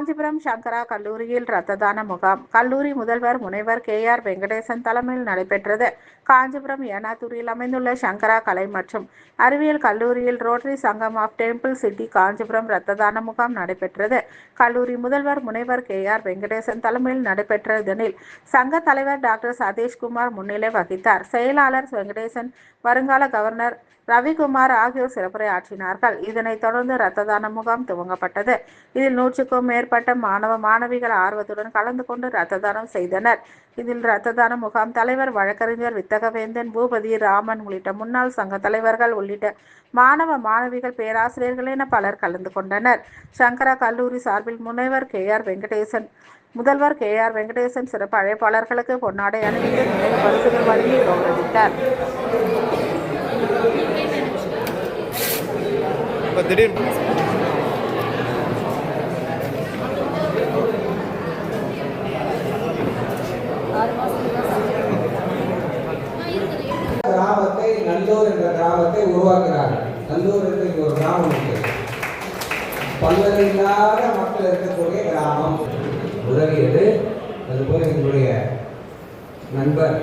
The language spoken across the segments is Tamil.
காஞ்சிபுரம் சங்கரா கல்லூரியில் இரத்த தான முகாம். கல்லூரி முதல்வர் முனைவர் கே. ஆர். வெங்கடேசன் தலைமையில் நடைபெற்றது. காஞ்சிபுரம் ஏனாத்தூரில் அமைந்துள்ள சங்கரா கலை மற்றும் அறிவியல் கல்லூரியில் ரோட்டரி சங்கம் ஆஃப் டெம்பிள் சிட்டி காஞ்சிபுரம் இரத்த தான முகாம் நடைபெற்றது. கல்லூரி முதல்வர் முனைவர் கே. ஆர். வெங்கடேசன் தலைமையில் நடைபெற்ற இதனில் சங்க தலைவர் டாக்டர் சதீஷ்குமார் முன்னிலை வகித்தார். செயலாளர் வெங்கடேசன் வருங்கால கவர்னர் ரவிக்குமார் ஆகியோர் சிறப்புரையாற்றினார்கள். இதனைத் தொடர்ந்து இரத்த தான முகாம் துவங்கப்பட்டது. இதில் நூற்றுக்கும் மேற்பட்ட மாணவ மாணவிகள் ஆர்வத்துடன் கலந்து கொண்டு இரத்த தானம் செய்தனர். இதில் இரத்த தான முகாம் தலைவர் வழக்கறிஞர் வித்தகவேந்தன் பூபதி ராமன் உள்ளிட்ட முன்னாள் சங்க தலைவர்கள் உள்ளிட்ட மாணவ மாணவிகள் பேராசிரியர்கள் என பலர் கலந்து கொண்டனர். சங்கரா கல்லூரி சார்பில் முனைவர் கே. ஆர். வெங்கடேசன் முதல்வர் கே. ஆர். வெங்கடேசன் சிறப்பு அழைப்பாளர்களுக்கு பொன்னாடை அணிவித்து நினைவு பரிசுகள் வழங்கி கௌரவித்தார். இப்போ திடீர்னு கிராமத்தை நல்லூர் என்ற கிராமத்தை உருவாக்குகிறார்கள் நல்லூர் என்று ஒரு கிராமம் இருக்கு. பல்வேறு இல்லாத மக்கள் இருக்கக்கூடிய கிராமம். உதவியது. அதுபோல் எங்களுடைய நண்பர்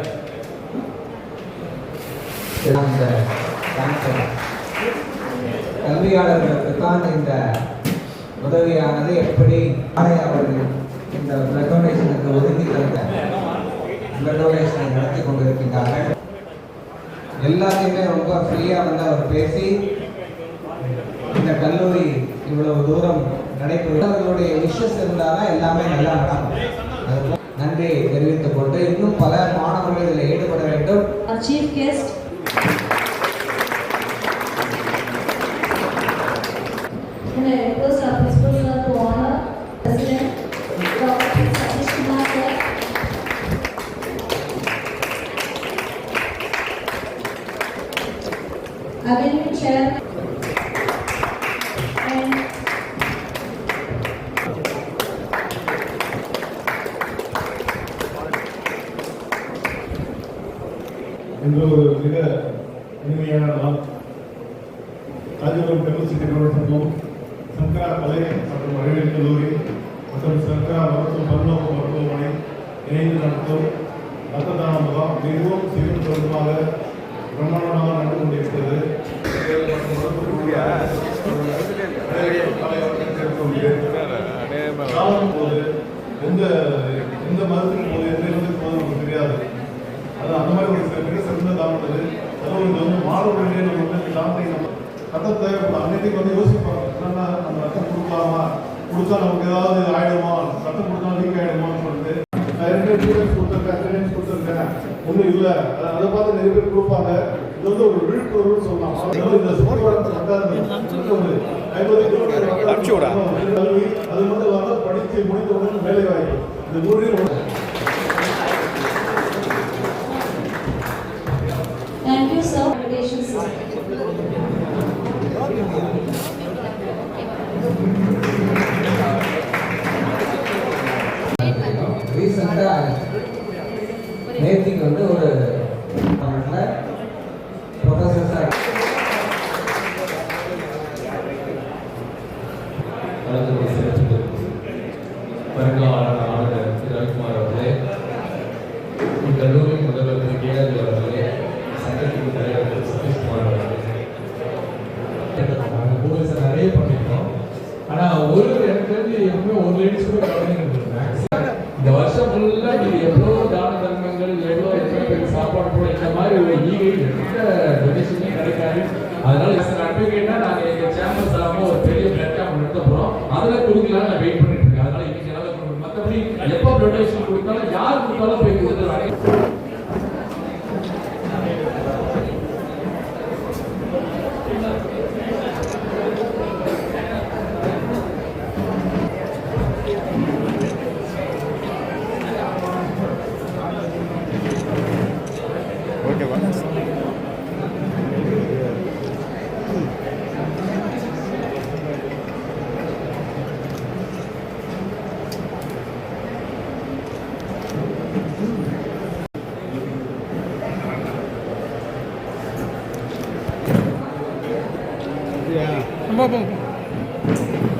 இந்த கேன்சர் கல்வியாளர்களுக்கு தான் இந்த உதவியானது எப்படி அவர்கள் இந்த பிளட் ஒதுக்கி தந்த பிளட் நடத்தி கொண்டிருக்கின்றார்கள். எல்லாத்தையுமே ரொம்ப ஃப்ரீயாக வந்து அவர் பேசி இந்த கல்லூரி இவ்வளவு தூரம் நடைபெறும். அவர்களுடைய விஷஸ் இருந்தால் எல்லாமே நல்லா நடக்கும். நன்றி தெரிவித்துக் கொண்டு இன்னும் பல மாணவர்கள் இதில் ஈடுபட வேண்டும். Our chief guest, can I request our principal sir to honor President Dr. P. Satish Kumar sir. Avenue Chair. And இன்று ஒரு மிக இனிமையான நாள் காஞ்சிபுரம் டெம்பிள் சிட்டி சங்கம் சங்கரா கலை மற்றும் அறிவியல் கல்லூரி மற்றும் சங்கரா மருத்துவ பல்நோக்கு மருத்துவமனை இணைந்து நடத்தும் ரத்த தான முகாம் மிகவும் சிறு தொடர்பாக பிரம்மாண்டமாக நடந்து கொண்டிருக்கிறது. போது எந்த எந்த மதத்துக்கு போது எந்த இடத்துக்கு போது நமக்கு தெரியாது. அது அந்த மாதிரி ஒரு சில மிக சிறந்த தாமதது அதுவும் வந்து மாணவர்களே நம்ம வந்து இந்த நம்ம ரத்தம் அனைத்தையும் வந்து யோசிப்பாங்க. என்னன்னா நம்ம ரத்தம் கொடுக்கலாமா? கொடுத்தா நமக்கு ஏதாவது ஆயிடுமா? ரத்தம் கொடுத்தா லீக் ஆயிடுமான்னு சொல்லிட்டு நான் ரெண்டு கொடுத்துருக்கேன் எக்ஸ்பீரியன்ஸ் கொடுத்துருக்கேன். ஒன்றும் இல்லை. அதை பார்த்து நிறைய பேர் கொடுப்பாங்க. இது வந்து ஒரு விழிப்புணர்வு சொல்லலாம். இந்த சுற்றுவட்டத்தை ரத்தாது ஐம்பது கிலோமீட்டர் அது மட்டும் இல்லாமல் படித்து முடித்த உடனே வேலை வாய்ப்பு இந்த மூன்றையும் ரீசெண்டாக வந்து ஒரு ப்ரொஃபஸர் சார் ரவிக்குமார் அவர்களே இக்கல்லூரி முதல்வர் திரு அவர்களே சங்கத்தின் தலைவர் திரு சதீஷ்குமார் அவர்களே சார் நிறைய பண்ணியிருக்கோம் ஆனால் ஒரு எனக்கு தெரிஞ்சு எப்பவுமே ஈகை எந்த கிடைக்காது. அதனால சர்டிஃபிகேட்டா நாங்க எங்க சேனல் சார்பாக ஒரு பெரிய நடத்த போறோம். அதில் கொடுக்கலாம்னு நான் வெயிட் பண்ணிட்டு இருக்கேன். அதனால இன்னைக்கு என்னால் மற்றபடி எப்போ டொனேஷன் கொடுத்தாலும் யார் கொடுத்தாலும் போய் கொடுத்துருவாங்க porque bueno. Yeah. Vamos.